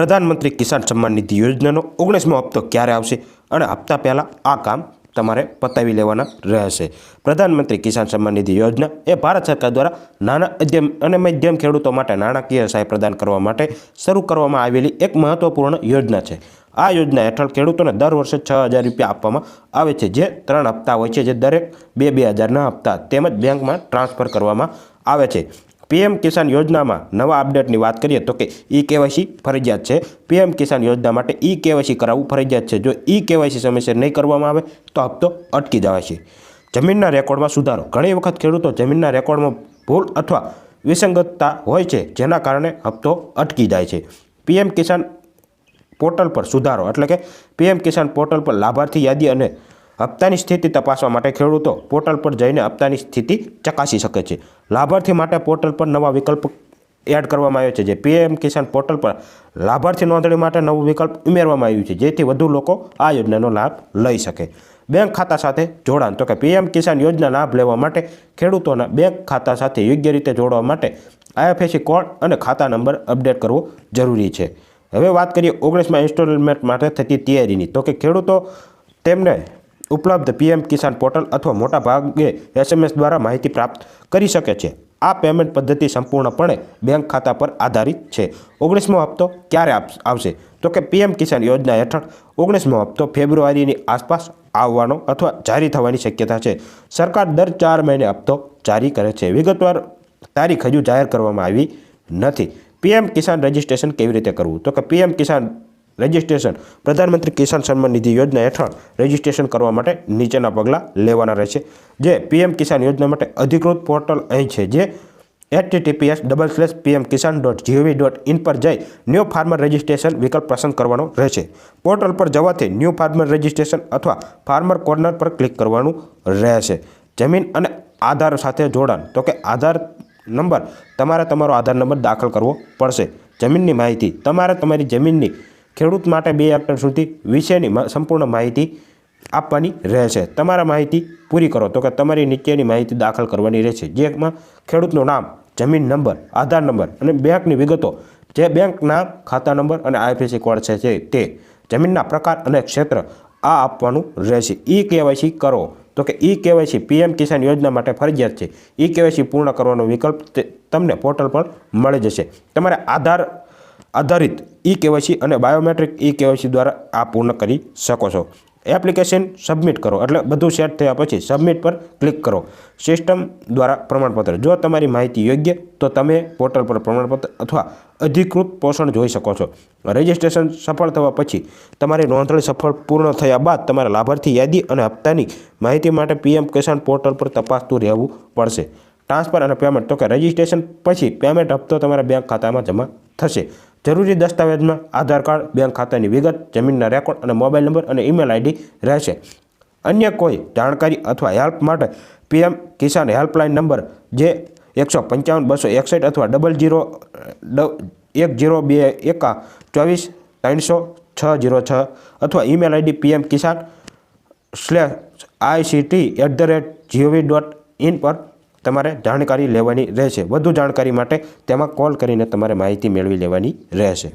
પ્રધાનમંત્રી કિસાન સન્માન નિધિ યોજનાનો ઓગણીસમો હપ્તો ક્યારે આવશે અને હપ્તા પહેલાં આ કામ તમારે પતાવી લેવાના રહેશે. પ્રધાનમંત્રી કિસાન સન્માન નિધિ યોજના એ ભારત સરકાર દ્વારા નાના ઉદ્યમ અને મધ્યમ ખેડૂતો માટે નાણાકીય સહાય પ્રદાન કરવા માટે શરૂ કરવામાં આવેલી એક મહત્વપૂર્ણ યોજના છે. આ યોજના હેઠળ ખેડૂતોને દર વર્ષે છ હજાર રૂપિયા આપવામાં આવે છે, જે ત્રણ હપ્તા હોય છે, જે દરેક બે બે હજારના હપ્તા તેમજ બેંકમાં ટ્રાન્સફર કરવામાં આવે છે. પીએમ કિસાન યોજનામાં નવા અપડેટની વાત કરીએ તો કે ઈ કેવાયસી ફરજિયાત છે. પીએમ કિસાન યોજના માટે ઈ કેવાયસી કરાવવું ફરજિયાત છે. જો ઈ કેવાયસી સમયસર નહીં કરવામાં આવે, તો હપ્તો અટકી જવાય છે. જમીનના રેકોર્ડમાં સુધારો. ઘણી વખત ખેડૂતો જમીનના રેકોર્ડમાં ભૂલ અથવા વિસંગતતા હોય છે, જેના કારણે હપ્તો અટકી જાય છે. પીએમ કિસાન પોર્ટલ પર સુધારો. એટલે કે પીએમ કિસાન પોર્ટલ પર લાભાર્થી યાદી અને હપ્તાની સ્થિતિ તપાસવા માટે ખેડૂતો પોર્ટલ પર જઈને હપ્તાની સ્થિતિ ચકાસી શકે છે. લાભાર્થી માટે પોર્ટલ પર નવા વિકલ્પ એડ કરવામાં આવ્યો છે. જે પીએમ કિસાન પોર્ટલ પર લાભાર્થી નોંધણી માટે નવું વિકલ્પ ઉમેરવામાં આવ્યું છે, જેથી વધુ લોકો આ યોજનાનો લાભ લઈ શકે. બેંક ખાતા સાથે જોડાણ. તો કે પીએમ કિસાન યોજના લાભ લેવા માટે ખેડૂતોના બેંક ખાતા સાથે યોગ્ય રીતે જોડવા માટે આઈએફએસસી કોડ અને ખાતા નંબર અપડેટ કરવો જરૂરી છે. હવે વાત કરીએ ઓગણીસમાં ઇન્સ્ટોલમેન્ટ માટે થતી તૈયારીની. તો કે ખેડૂતો તેમને ઉપલબ્ધ પીએમ કિસાન પોર્ટલ અથવા મોટા ભાગે એસએમએસ દ્વારા માહિતી પ્રાપ્ત કરી શકે છે. આ પેમેન્ટ પદ્ધતિ સંપૂર્ણપણે બેંક ખાતા પર આધારિત છે. ઓગણીસમો હપ્તો ક્યારે આવશે? તો કે પીએમ કિસાન યોજના હેઠળ ઓગણીસમો હપ્તો ફેબ્રુઆરીની આસપાસ આવવાનો અથવા જારી થવાની શક્યતા છે. સરકાર દર ચાર મહિને હપ્તો જારી કરે છે. વિગતવાર તારીખ હજુ જાહેર કરવામાં આવી નથી. પીએમ કિસાન રજિસ્ટ્રેશન કેવી રીતે કરવું? તો કે પીએમ કિસાન રજિસ્ટ્રેશન. પ્રધાનમંત્રી કિસાન સન્માન નિધિ યોજના હેઠળ રજિસ્ટ્રેશન કરવા માટે નીચેના પગલાં લેવાના રહેશે. જે પીએમ કિસાન યોજના માટે અધિકૃત પોર્ટલ અહીં છે, જે HTTPS double slash PM Kisan dot GOV dot in પર જઈ ન્યૂ ફાર્મર રજિસ્ટ્રેશન વિકલ્પ પસંદ કરવાનો રહેશે. પોર્ટલ પર જવાથી ન્યૂ ફાર્મર રજિસ્ટ્રેશન અથવા ફાર્મર કોર્નર પર ક્લિક કરવાનું રહેશે. જમીન અને આધાર સાથે જોડાણ, તો કે આધાર નંબર, તમારે તમારો આધાર નંબર દાખલ કરવો પડશે. જમીનની માહિતી, તમારે તમારી જમીનની ખેડૂત માટે બે હેક્ટર સુધી વિશેની સંપૂર્ણ માહિતી આપવાની રહેશે. તમારા માહિતી પૂરી કરો તો કે તમારી નીચેની માહિતી દાખલ કરવાની રહેશે. જેમાં ખેડૂતનું નામ, જમીન નંબર, આધાર નંબર અને બેંકની વિગતો. જે બેંક નામ ખાતા નંબર અને આઈએફએસસી કોડ છે તે જમીનના પ્રકાર અને ક્ષેત્ર આ આપવાનું રહેશે. ઈ કેવાયસી કરો તો કે ઈ કેવાયસી પીએમ કિસાન યોજના માટે ફરજિયાત છે. ઈ કેવાયસી પૂર્ણ કરવાનો વિકલ્પ તમને પોર્ટલ પર મળી જશે. તમારે આધાર આધારિત ઈ કેવાયસી અને બાયોમેટ્રિક ઈ કેવાયસી દ્વારા આ પૂર્ણ કરી શકો છો. એપ્લિકેશન સબમિટ કરો એટલે બધું સેટ થયા પછી સબમિટ પર ક્લિક કરો. સિસ્ટમ દ્વારા પ્રમાણપત્ર. જો તમારી માહિતી યોગ્ય તો તમે પોર્ટલ પર પ્રમાણપત્ર અથવા અધિકૃત પોષણ જોઈ શકો છો. રજિસ્ટ્રેશન સફળ થવા પછી તમારી નોંધણી સફળ પૂર્ણ થયા બાદ તમારા લાભાર્થી યાદી અને હપ્તાની માહિતી માટે પીએમ કિસાન પોર્ટલ પર તપાસતું રહેવું પડશે. ટ્રાન્સફર અને પેમેન્ટ. તો કે રજિસ્ટ્રેશન પછી પેમેન્ટ હપ્તો તમારા બેંક ખાતામાં જમા થશે. જરૂરી દસ્તાવેજમાં આધાર કાર્ડ, બેંક ખાતાની વિગત, જમીનના રેકોર્ડ અને મોબાઈલ નંબર અને ઈમેલ આઈડી રહેશે. અન્ય કોઈ જાણકારી અથવા હેલ્પ માટે પીએમ કિસાન હેલ્પલાઇન નંબર જે એકસો પંચાવન, બસો એકસઠ અથવા ડબલ જીરો એક જીરો બે એકા, ચોવીસ, ત્રણસો છ જીરો છ અથવા email ID PM Kisan slash ICT at the rate GOV dot in પર તમારે જાણકારી લેવાની રહેશે. વધુ જાણકારી માટે તેમાં કોલ કરીને તમારે માહિતી મેળવી લેવાની રહેશે.